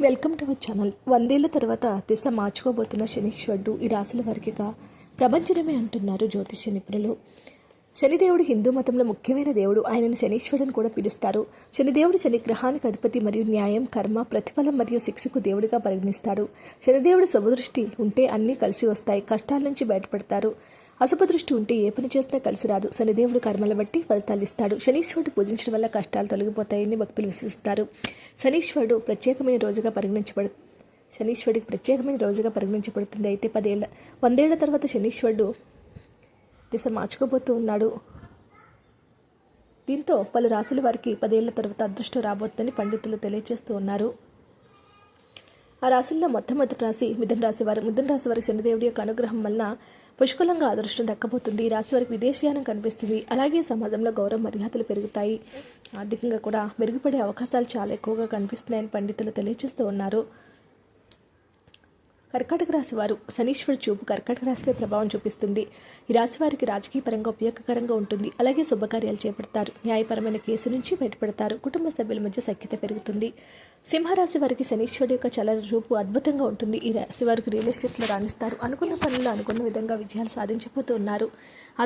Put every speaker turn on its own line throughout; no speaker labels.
Welcome to our channel. వందేళ్ళ తర్వాత దిశ మార్చుకోబోతున్న శనీశ్వరుడు ఈ రాశుల వారికిగా ప్రపంచమే అంటున్నారు జ్యోతిష్య నిపుణులు. శనిదేవుడు హిందూ మతంలో ముఖ్యమైన దేవుడు. ఆయనను శనీశ్వరుడు కూడా పిలుస్తారు. శనిదేవుడు శని గ్రహానికి అధిపతి మరియు న్యాయం కర్మ ప్రతిఫలం మరియు శిక్షకు దేవుడిగా పరిగణిస్తారు. శనిదేవుడు శుభదృష్టి ఉంటే అన్నీ కలిసి వస్తాయి. కష్టాల నుంచి బయటపడతారు. అశుభదృష్టి ఉంటే ఏ పని చేసినా కలిసి రాదు. శనిదేవుడు కర్మల బట్టి ఫలితాలు ఇస్తాడు. శనీశ్వరుడు పూజించడం వల్ల కష్టాలు తొలగిపోతాయని భక్తులు విశ్వసిస్తారు. శనీశ్వరుడు ప్రత్యేకమైన రోజుగా పరిగణించబడు శనీశ్వరుడికి ప్రత్యేకమైన రోజుగా పరిగణించబడుతుంది. అయితే పదేళ్ళ వందేళ్ళ తర్వాత శనీశ్వరుడు దిశ మార్చుకోబోతూ ఉన్నాడు. దీంతో పలు రాశుల వారికి పదేళ్ళ తర్వాత అదృష్టం రాబోతుందని పండితులు తెలియజేస్తూ ఉన్నారు. ఆ రాశుల్లో మొట్టమొదటి రాశి మిథున రాశి వారు. మిథున రాశి వారికి శనిదేవుడి యొక్క అనుగ్రహం వలన పుష్కలంగా అదృష్టం దక్కబోతుంది. రాశి వారికి విదేశీయానం కనిపిస్తుంది. అలాగే సమాజంలో గౌరవ మర్యాదలు పెరుగుతాయి. ఆర్థికంగా కూడా మెరుగుపడే అవకాశాలు చాలా ఎక్కువగా కనిపిస్తున్నాయని పండితులు తెలియజేస్తూ ఉన్నారు. కర్కాటక రాశి వారు శనీశ్వరుడు చూపు కర్కాటక రాశిపై ప్రభావం చూపిస్తుంది. ఈ రాశి వారికి రాజకీయ పరంగా ఉపయోగకరంగా ఉంటుంది. అలాగే శుభకార్యాలు చేపడతారు. న్యాయపరమైన కేసు నుంచి బయటపడతారు. కుటుంబ సభ్యుల మధ్య సఖ్యత పెరుగుతుంది. సింహరాశి వారికి శనీశ్వరుడు యొక్క చలన రూపు అద్భుతంగా ఉంటుంది. ఈ రాశి వారికి రియల్ ఎస్టేట్లో రాణిస్తారు. అనుకున్న పనులు అనుకున్న విధంగా విజయాలు సాధించబోతూ ఉన్నారు.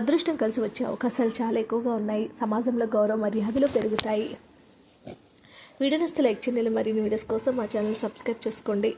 అదృష్టం కలిసి వచ్చే అవకాశాలు చాలా ఎక్కువగా ఉన్నాయి. సమాజంలో గౌరవ మర్యాదలు పెరుగుతాయి. వీడియో నస్తే లైక్ చేయండి. మరిన్ని వీడియోస్ కోసం మా ఛానల్ సబ్స్క్రైబ్ చేసుకోండి.